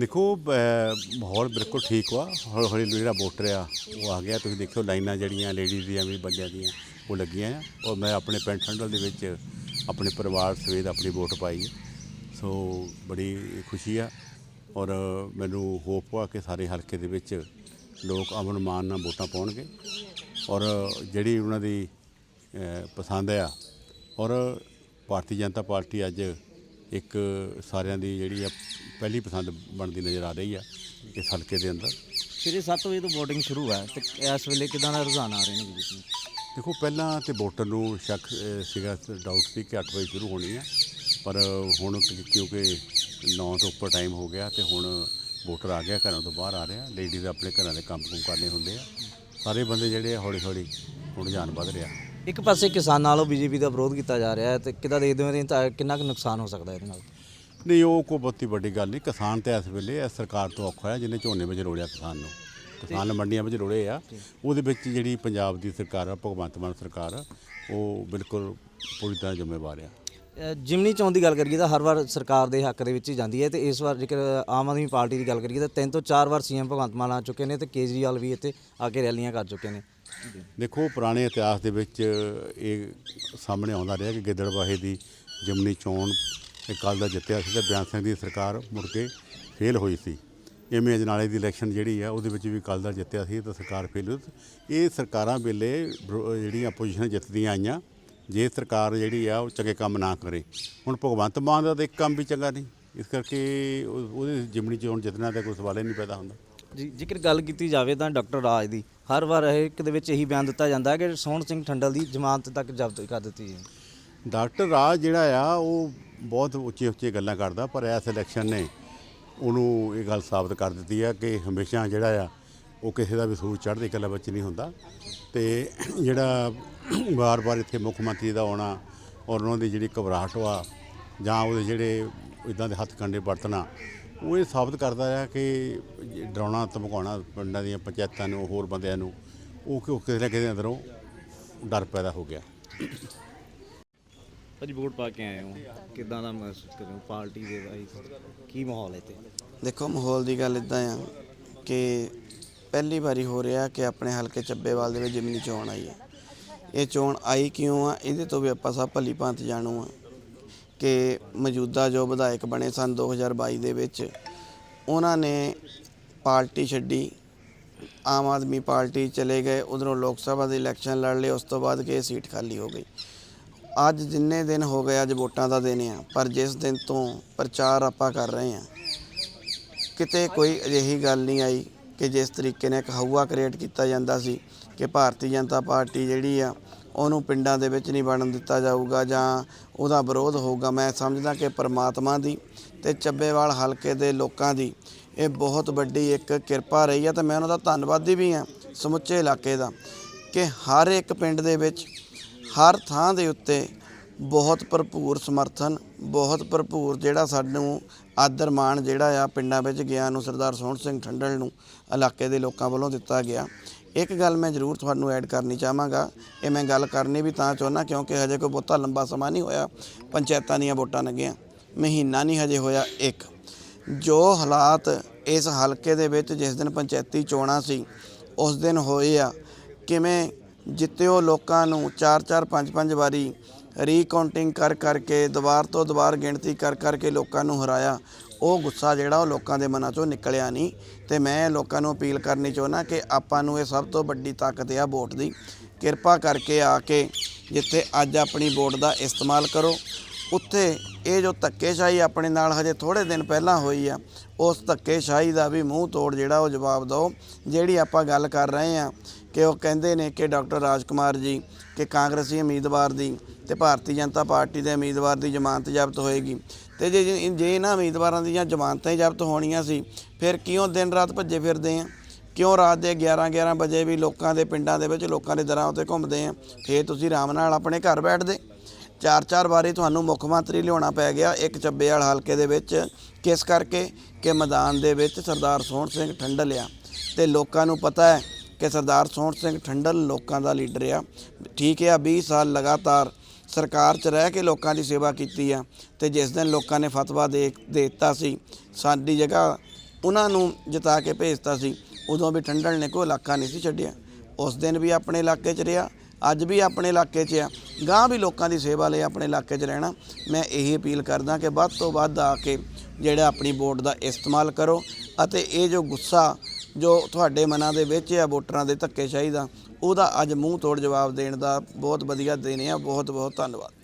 ਦੇਖੋ ਮਾਹੌਲ ਬਿਲਕੁਲ ਠੀਕ ਵਾ। ਹੌਲੀ ਹੌਲੀ ਜਿਹੜਾ ਵੋਟਰ ਆ ਉਹ ਆ ਗਿਆ। ਤੁਸੀਂ ਦੇਖਿਓ, ਲਾਈਨਾਂ ਜਿਹੜੀਆਂ ਲੇਡੀਜ਼ ਦੀਆਂ ਵੀ, ਬੰਦਿਆਂ ਦੀਆਂ, ਉਹ ਲੱਗੀਆਂ ਆ। ਔਰ ਮੈਂ ਆਪਣੇ ਪਿੰਡ ਠੰਡਲ ਦੇ ਵਿੱਚ ਆਪਣੇ ਪਰਿਵਾਰ ਸਮੇਤ ਆਪਣੀ ਵੋਟ ਪਾਈ ਸੋ, ਬੜੀ ਖੁਸ਼ੀ ਆ। ਔਰ ਮੈਨੂੰ ਹੋਪ ਆ ਕਿ ਸਾਰੇ ਹਲਕੇ ਦੇ ਵਿੱਚ ਲੋਕ ਅਮਨ ਮਾਨ ਨਾਲ ਵੋਟਾਂ ਪਾਉਣਗੇ। ਔਰ ਜਿਹੜੀ ਉਹਨਾਂ ਦੀ ਪਸੰਦ ਆ। ਔਰ ਭਾਰਤੀ ਜਨਤਾ ਪਾਰਟੀ ਅੱਜ ਇੱਕ ਸਾਰਿਆਂ ਦੀ ਜਿਹੜੀ ਆ ਪਹਿਲੀ ਪਸੰਦ ਬਣਦੀ ਨਜ਼ਰ ਆ ਰਹੀ ਆ ਇਸ ਹਲਕੇ ਦੇ ਅੰਦਰ। ਸਵੇਰੇ 7 ਵਜੇ ਤੋਂ VOTING ਸ਼ੁਰੂ ਹੈ ਤੇ ਇਸ ਵੇਲੇ ਕਿਦਾਂ ਦਾ ਰੁਝਾਨ ਆ ਰਹੇ ਨੇ ਜੀ? ਦੇਖੋ ਪਹਿਲਾਂ ਤੇ ਵੋਟਰ ਨੂੰ ਸ਼ੱਕ ਅਹ, ਸੀਗਾ ਡਾਊਟ ਸੀ ਕਿ 8 ਵਜੇ ਸ਼ੁਰੂ ਹੋਣੀ ਆ। ਪਰ ਹੁਣ ਕਿ- ਕਿਉਂਕਿ 9 ਤੋਂ ਉੱਪਰ ਟਾਈਮ ਹੋ ਗਿਆ ਤੇ ਹੁਣ ਵੋਟਰ ਆ ਗਿਆ ਘਰਾਂ ਤੋਂ ਬਾਹਰ ਆ ਰਿਹਾ। ਲੇਡੀਜ਼ ਆਪਣੇ ਘਰਾਂ ਦੇ ਕੰਮ ਕੁਮ ਕਰਨੇ ਹੁੰਦੇ ਆ। ਸਾਰੇ ਬੰਦੇ ਜਿਹੜੇ ਆ ਹੌਲੀ ਹੌਲੀ ਹੁਣ ਰੁਝਾਨ ਵੱਧ ਰਿਹਾ। ਇੱਕ ਪਾਸੇ ਕਿਸਾਨਾਂ ਵੱਲੋਂ ਬੀਜੇਪੀ ਦਾ ਵਿਰੋਧ ਕੀਤਾ ਜਾ ਰਿਹਾ ਹੈ ਤੇ ਕਿਦਾਂ ਦੇਖਦੇ ਹੋ ਤਾਂ ਕਿੰਨਾ ਕੁ ਨੁਕਸਾਨ ਹੋ ਸਕਦਾ ਇਹਦੇ ਨਾਲ? ਨਹੀਂ ਉਹ ਕੋਈ ਬਹੁਤੀ ਵੱਡੀ ਗੱਲ ਨਹੀਂ। ਕਿਸਾਨ ਤੇ ਇਸ ਵੇਲੇ ਇਸ ਸਰਕਾਰ ਤੋਂ ਔਖਾ ਹੈ ਜਿਹਨੇ ਝੋਨੇ ਵਿੱਚ ਰੋੜਿਆ ਕਿਸਾਨ ਨੂੰ। ਕਿਸਾਨ ਮੰਡੀਆਂ ਵਿੱਚ ਰੋੜੇ ਆ। ਉਹਦੇ ਵਿੱਚ ਜਿਹੜੀ ਪੰਜਾਬ ਦੀ ਸਰਕਾਰ ਆ ਭਗਵੰਤ ਮਾਨ ਸਰਕਾਰ ਆ ਉਹ ਬਿਲਕੁਲ ਪੂਰੀ ਤਰ੍ਹਾਂ ਜ਼ਿੰਮੇਵਾਰ ਆ। ਅ, ਜਿਮਨੀ ਚੋਣ ਦੀ ਗੱਲ ਕਰੀਏ ਤਾਂ ਹਰ ਵਾਰ ਸਰਕਾਰ ਦੇ ਹੱਕ ਦੇ ਵਿੱਚ ਹੀ ਜਾਂਦੀ ਹੈ ਤੇ ਇਸ ਵਾਰ ਜੇਕਰ ਆਮ ਆਦਮੀ ਪਾਰਟੀ ਦੀ ਗੱਲ ਕਰੀਏ ਤਾਂ ਤਿੰਨ ਤੋਂ ਚਾਰ ਵਾਰ ਸੀਐਮ ਭਗਵੰਤ ਮਾਨ ਆ ਚੁੱਕੇ ਨੇ ਤੇ ਕੇਜਰੀਵਾਲ ਵੀ ਇੱਥੇ ਆ ਕੇ ਰੈਲੀਆਂ ਕਰ ਚੁੱਕੇ ਨੇ। ਦੇਖੋ ਪੁਰਾਣੇ ਇਤਿਹਾਸ ਦੇ ਵਿੱਚ ਇਹ ਸਾਹਮਣੇ ਆਉਂਦਾ ਰਿਹਾ ਕਿ ਗਿੱਦੜਬਾਹੇ ਦੀ ਜਮਨੀ ਚੋਣ ਕੱਲ ਦਾ ਜਿੱਤਿਆ ਸੀ ਤੇ ਬਿਆਨ ਸਿੰਘ ਦੀ ਸਰਕਾਰ ਮੁੜ ਕੇ ਫੇਲ ਹੋਈ ਸੀ। ਐਵੇਂ ਅਜਨਾਲੇ ਦੀ ਇਲੈਕਸ਼ਨ ਜਿਹੜੀ ਆ, ਉਹਦੇ ਵਿੱਚ ਵੀ ਕੱਲ ਦਾ ਜਿੱਤਿਆ ਸੀ ਤਾਂ ਸਰਕਾਰ ਫੇਲ ਹੋਈ ਇਹ ਸਰਕਾਰਾਂ ਵੇਲੇ ਵਿਰੋ- ਜਿਹੜੀਆਂ ਆਪੋਜੀਸ਼ਨ ਜਿੱਤਦੀਆਂ ਆਈਆਂ, ਜੇ ਸਰਕਾਰ ਜਿਹੜੀ ਆ, ਉਹ ਚੰਗੇ ਕੰਮ ਨਾ ਕਰੇ। ਹੁਣ ਭਗਵੰਤ ਮਾਨ ਦਾ ਤਾਂ ਇੱਕ ਕੰਮ ਵੀ ਚੰਗਾ ਨਹੀਂ। ਇਸ ਕਰਕੇ ਉਹ- ਉਹਦੇ ਜਿਮਨੀ ਚੋਣ ਜਿੱਤਣਾ ਤਾਂ ਕੋਈ ਸਵਾਲ ਹੀ ਨਹੀਂ ਪੈਦਾ ਹੁੰਦਾ। ਜੀ, ਜੇਕਰ ਗੱਲ ਕੀਤੀ ਜਾਵੇ ਤਾਂ ਡਾਕਟਰ ਰਾਜ ਦੀ, ਹਰ ਵਾਰ ਇਹ ਇੱਕ ਦੇ ਵਿੱਚ ਇਹੀ ਬਿਆਨ ਦਿੱਤਾ ਜਾਂਦਾ ਹੈ ਕਿ ਸੋਹਣ ਸਿੰਘ ਠੰਡਲ ਦੀ ਜ਼ਮਾਨਤ ਤੱਕ ਜ਼ਬਤ ਕਰ ਦਿੱਤੀ ਜੀ ਡਾਕਟਰ ਰਾਜ ਜਿਹੜਾ ਆ, ਉਹ ਬਹੁਤ ਉੱਚੇ ਉੱਚੇ ਗੱਲਾਂ ਕਰਦਾ, ਪਰ ਇਸ ਇਲੈਕਸ਼ਨ ਨੇ ਉਹਨੂੰ ਇਹ ਗੱਲ ਸਾਬਤ ਕਰ ਦਿੱਤੀ ਆ ਕਿ ਹਮੇਸ਼ਾ ਜਿਹੜਾ ਆ, ਉਹ ਕਿਸੇ ਦਾ ਵੀ ਸੂਰ ਚੜ੍ਹਦੀ ਕਲਾ ਵਿੱਚ ਨਹੀਂ ਹੁੰਦਾ ਤੇ ਜਿਹੜਾ ਵਾਰ-ਵਾਰ ਇੱਥੇ ਮੁੱਖ ਮੰਤਰੀ ਦਾ ਆਉਣਾ ਔਰ ਉਹਨਾਂ ਦੀ ਜਿਹੜੀ ਘਬਰਾਹਟ ਵਾ ਜਾਂ ਉਹਦੇ ਜਿਹੜੇ ਇਦਾਂ ਦੇ ਹੱਥ ਕੰਡੇ ਵਰਤਣਾ ਉਹ ਇਹ ਸਾਬਤ ਕਰਦਾ ਆ ਕਿ ਡਰਾਉਣਾ ਧਮਕਾਉਣਾ ਪਿੰਡਾਂ ਦੀਆਂ ਪੰਚਾਇਤਾਂ ਨੂੰ ਹੋਰ ਬੰਦਿਆਂ ਨੂੰ ਉਹ ਕਿ ਉਹ ਕਿਸੇ ਨਾ ਕਿਸੇ ਅੰਦਰੋਂ ਡਰ ਪੈਦਾ ਹੋ ਗਿਆ। ਭਾਜੀ ਵੋਟ ਪਾ ਕੇ ਆਏ ਹੋ। ਕਿਦਾਂ ਦਾ ਮਹਿਸੂਸ ਕਰ ਰਹੇ ਹੋ? ਪਾਰਟੀ ਦੇ ਬਾਈ ਕੀ ਮਾਹੌਲ ਹੈ ਇੱਥੇ? ਦੇਖੋ ਮਾਹੌਲ ਦੀ ਗੱਲ ਇਦਾਂ ਆ ਕਿ ਪਹਿਲੀ ਵਾਰੀ ਹੋ ਰਿਹਾ ਕਿ ਆਪਣੇ ਹਲਕੇ ਚੱਬੇਵਾਲ ਦੇ ਵਿੱਚ ਜਿਮਨੀ ਚੋਣ ਆਈ ਹੈ। ਇਹ ਚੋਣ ਆਈ ਕਿਉਂ ਆ? ਇਹਦੇ ਤੋਂ ਵੀ ਆਪਾਂ ਸਭ ਭਲੀ ਭਾਂਤ ਜਾਣੂ ਆ। ਕਿ ਮੌਜੂਦਾ ਜੋ ਵਿਧਾਇਕ ਬਣੇ ਸਨ 2022 ਦੇ ਵਿੱਚ, ਉਹਨਾਂ ਨੇ ਪਾਰਟੀ ਛੱਡੀ। ਆਮ ਆਦਮੀ ਪਾਰਟੀ ਚਲੇ ਗਏ, ਉਧਰੋਂ ਲੋਕ ਸਭਾ ਦੇ ਇਲੈਕਸ਼ਨ ਲੜ ਲਏ ਉਸ ਤੋਂ ਬਾਅਦ ਕਿ ਇਹ ਸੀਟ ਖਾਲੀ ਹੋ ਗਈ। ਅੱਜ ਜਿੰਨੇ ਦਿਨ ਹੋ ਗਏ, ਅੱਜ ਵੋਟਾਂ ਦਾ ਦਿਨ ਆ, ਪਰ ਜਿਸ ਦਿਨ ਤੋਂ ਪ੍ਰਚਾਰ ਆਪਾਂ ਕਰ ਰਹੇ ਆ ਕਿਤੇ ਕੋਈ ਅਜਿਹੀ ਗੱਲ ਨਹੀਂ ਆਈ ਕਿ ਜਿਸ ਤਰੀਕੇ ਨਾਲ ਇੱਕ ਹਊਆ ਕ੍ਰੀਏਟ ਕੀਤਾ ਜਾਂਦਾ ਸੀ ਕਿ ਭਾਰਤੀ ਜਨਤਾ ਪਾਰਟੀ ਜਿਹੜੀ ਆ ਉਹਨੂੰ ਪਿੰਡਾਂ ਦੇ ਵਿੱਚ ਨਹੀਂ ਵੜਨ ਦਿੱਤਾ ਜਾਊਗਾ ਜਾਂ ਉਹਦਾ ਵਿਰੋਧ ਹੋਊਗਾ। ਮੈਂ ਸਮਝਦਾ ਕਿ ਪਰਮਾਤਮਾ ਦੀ ਤੇ ਚੱਬੇਵਾਲ ਹਲਕੇ ਦੇ ਲੋਕਾਂ ਦੀ ਇਹ ਬਹੁਤ ਵੱਡੀ ਇੱਕ ਕਿਰਪਾ ਰਹੀ ਹੈ ਤੇ ਮੈਂ ਉਹਨਾਂ ਦਾ ਧੰਨਵਾਦੀ ਵੀ ਹਾਂ ਸਮੁੱਚੇ ਇਲਾਕੇ ਦਾ ਕਿ ਹਰ ਇੱਕ ਪਿੰਡ ਦੇ ਵਿੱਚ ਹਰ ਥਾਂ ਦੇ ਉੱਤੇ ਬਹੁਤ ਭਰਪੂਰ ਸਮਰਥਨ, ਬਹੁਤ ਭਰਪੂਰ ਜਿਹੜਾ ਸਾਨੂੰ ਆਦਰ ਮਾਣ ਜਿਹੜਾ ਆ ਪਿੰਡਾਂ ਵਿੱਚ ਗਿਆ ਨੂੰ ਸਰਦਾਰ ਸੋਹਣ ਸਿੰਘ ਠੰਡਲ ਨੂੰ ਇਲਾਕੇ ਦੇ ਲੋਕਾਂ ਵੱਲੋਂ ਦਿੱਤਾ ਗਿਆ। ਇੱਕ ਗੱਲ ਮੈਂ ਜ਼ਰੂਰ ਤੁਹਾਨੂੰ ਐਡ ਕਰਨੀ ਚਾਹਾਂਗਾ। ਇਹ ਮੈਂ ਗੱਲ ਕਰਨੀ ਵੀ ਤਾਂ ਚਾਹੁੰਦਾ ਕਿਉਂਕਿ ਹਜੇ ਕੋਈ ਬਹੁਤਾ ਲੰਬਾ ਸਮਾਂ ਨਹੀਂ ਹੋਇਆ। ਪੰਚਾਇਤਾਂ ਦੀਆਂ ਵੋਟਾਂ ਲੱਗੀਆਂ। ਮਹੀਨਾ ਨਹੀਂ ਹਜੇ ਹੋਇਆ ਇੱਕ। ਜੋ ਹਾਲਾਤ ਇਸ ਹਲਕੇ ਦੇ ਵਿੱਚ ਜਿਸ ਦਿਨ ਪੰਚਾਇਤੀ ਚੋਣਾਂ ਸੀ, ਉਸ ਦਿਨ ਹੋਏ ਆ। ਕਿਵੇਂ ਜਿੱਤਿਓ ਲੋਕਾਂ ਨੂੰ 4-4 5-5 ਵਾਰੀ ਰੀਕਾਊਂਟਿੰਗ ਕਰ ਕਰਕੇ, ਦੁਬਾਰ ਤੋਂ ਦੁਬਾਰ ਗਿਣਤੀ ਕਰ ਕਰਕੇ ਲੋਕਾਂ ਨੂੰ ਹਰਾਇਆ। ਉਹ ਗੁੱਸਾ ਜਿਹੜਾ ਉਹ ਲੋਕਾਂ ਦੇ ਮਨਾਂ ਚੋਂ ਨਿਕਲਿਆ ਨਹੀਂ ਤੇ ਮੈਂ ਲੋਕਾਂ ਨੂੰ ਅਪੀਲ ਕਰਨੀ ਚਾਹੁੰਦਾ ਕਿ ਆਪਾਂ ਨੂੰ ਇਹ ਸਭ ਤੋਂ ਵੱਡੀ ਤਾਕਤ ਆ ਵੋਟ ਦੀ। ਕਿਰਪਾ ਕਰਕੇ ਆ ਕੇ ਜਿੱਥੇ ਅੱਜ ਆਪਣੀ ਵੋਟ ਦਾ ਇਸਤੇਮਾਲ ਕਰੋ ਉੱਥੇ ਇਹ ਜੋ ਧੱਕੇਸ਼ਾਹੀ ਆਪਣੇ ਨਾਲ ਹਜੇ ਥੋੜੇ ਦਿਨ ਪਹਿਲਾਂ ਹੋਈ ਆ, ਉਸ ਧੱਕੇਸ਼ਾਹੀ ਦਾ ਵੀ ਮੂੰਹ ਤੋੜ ਜਿਹੜਾ ਉਹ ਜਵਾਬ ਦਿਓ। ਜਿਹੜੀ ਆਪਾਂ ਗੱਲ ਕਰ ਰਹੇ ਆ ਕਿ ਉਹ ਕਹਿੰਦੇ ਨੇ ਕਿ ਡਾਕਟਰ ਰਾਜਕੁਮਾਰ ਜੀ ਕਿ ਕਾਂਗਰਸੀ ਉਮੀਦਵਾਰ ਦੀ ਤੇ ਭਾਰਤੀ ਜਨਤਾ ਪਾਰਟੀ ਦੇ ਉਮੀਦਵਾਰ ਦੀ ਜ਼ਮਾਨਤ ਜ਼ਬਤ ਹੋਏਗੀ। ਤੇ ਜੇ ਜੇ ਜੇ ਇਹਨਾਂ ਉਮੀਦਵਾਰਾਂ ਦੀਆਂ ਜ਼ਮਾਨਤਾਂ ਜ਼ਬਤ ਹੋਣੀਆਂ ਸੀ, ਫਿਰ ਕਿਉਂ ਦਿਨ ਰਾਤ ਭੱਜੇ ਫਿਰਦੇ ਆ? ਕਿਉਂ ਰਾਤ ਦੇ 11 11 ਵਜੇ ਵੀ ਲੋਕਾਂ ਦੇ ਪਿੰਡਾਂ ਦੇ ਵਿੱਚ ਲੋਕਾਂ ਦੇ ਦਰਾਂ ਉੱਤੇ ਘੁੰਮਦੇ ਆ? ਫੇਰ ਤੁਸੀਂ ਆਰਾਮ ਨਾਲ ਆਪਣੇ ਘਰ ਬੈਠਦੇ। ਚਾਰ ਚਾਰ ਵਾਰੀ ਤੁਹਾਨੂੰ ਮੁੱਖ ਮੰਤਰੀ ਲਿਆਉਣਾ ਪੈ ਗਿਆ ਇੱਕ ਚੱਬੇ ਵਾਲ ਹਲਕੇ ਦੇ ਵਿੱਚ, ਕਿਸ ਕਰਕੇ? ਕਿ ਮੈਦਾਨ ਦੇ ਵਿੱਚ ਸਰਦਾਰ ਸੋਹਣ ਸਿੰਘ ਠੰਡਲ ਆ। ਤੇ ਲੋਕਾਂ ਨੂੰ ਪਤਾ ਹੈ ਕਿ ਸਰਦਾਰ ਸੋਹਣ ਸਿੰਘ ਠੰਡਲ ਲੋਕਾਂ ਦਾ ਲੀਡਰ ਆ। ਠੀਕ ਆ 20 ਸਾਲ ਲਗਾਤਾਰ ਸਰਕਾਰ 'ਚ ਰਹਿ ਕੇ ਲੋਕਾਂ ਦੀ ਸੇਵਾ ਕੀਤੀ ਆ ਤੇ ਜਿਸ ਦਿਨ ਲੋਕਾਂ ਨੇ ਫਤਵਾ ਦੇ ਦੇ ਦਿੱਤਾ ਸੀ, ਸਾਡੀ ਜਗ੍ਹਾ ਉਹਨਾਂ ਨੂੰ ਜਿਤਾ ਕੇ ਭੇਜਤਾ ਸੀ, ਉਦੋਂ ਵੀ ਠੰਡਲ ਨੇ ਕੋਈ ਇਲਾਕਾ ਨਹੀਂ ਸੀ ਛੱਡਿਆ। ਉਸ ਦਿਨ ਵੀ ਆਪਣੇ ਇਲਾਕੇ 'ਚ ਰਿਹਾ। ਅੱਜ ਵੀ ਆਪਣੇ ਇਲਾਕੇ 'ਚ ਆ। ਗਾਂ ਵੀ ਲੋਕਾਂ ਦੀ ਸੇਵਾ ਲਈ ਆਪਣੇ ਇਲਾਕੇ 'ਚ ਰਹਿਣਾ। ਮੈਂ ਇਹੀ ਅਪੀਲ ਕਰਦਾ ਕਿ ਵੱਧ ਤੋਂ ਵੱਧ ਆ ਕੇ ਜਿਹੜਾ ਆਪਣੀ ਵੋਟ ਦਾ ਇਸਤੇਮਾਲ ਕਰੋ ਅਤੇ ਇਹ ਜੋ ਗੁੱਸਾ ਜੋ ਤੁਹਾਡੇ ਮਨਾਂ ਦੇ ਵਿੱਚ ਆ ਵੋਟਰਾਂ ਦੇ ਧੱਕੇਸ਼ਾਹੀ ਦਾ, ਉਹਦਾ ਅੱਜ ਮੂੰਹ ਤੋੜ ਜਵਾਬ ਦੇਣ ਦਾ ਬਹੁਤ ਵਧੀਆ ਦਿਨ ਆ। ਬਹੁਤ ਬਹੁਤ ਧੰਨਵਾਦ।